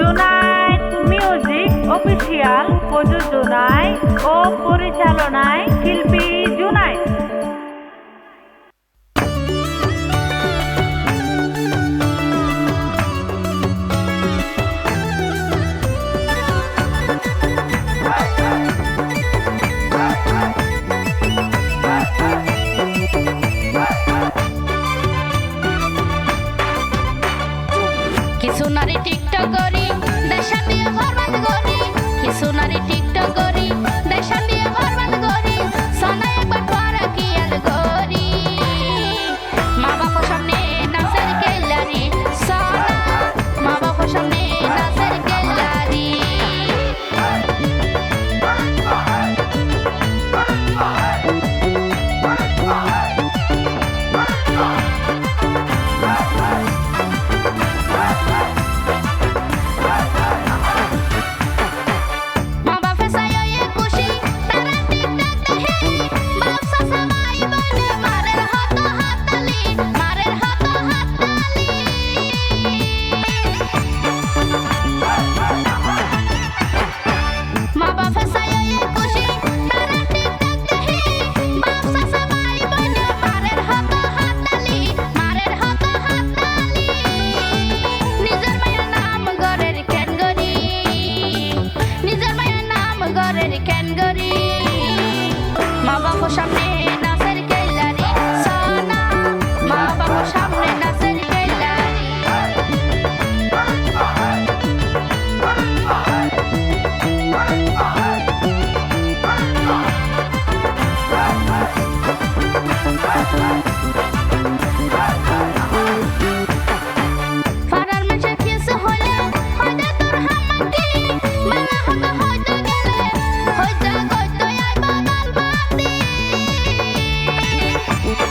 প্রযোজনায় music official প্রযোজনায় ও পরিচালনায় শিল্পী নারী ঠিকঠাক করি। শহরের ক্যানগরি মা বাবা সামনে নাচের কেলারি সানা মা বাবা সামনে নাচের কেলারি Bye.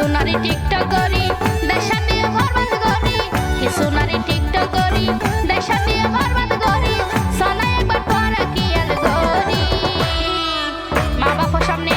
কিছু টিকটক করি দেশা দিয়ে বরবাদ করি। কিছু নারী টিকটক করি দেশা দিয়ে বরবাদ করি। একবার পরা কি আর মা বাবা সামনে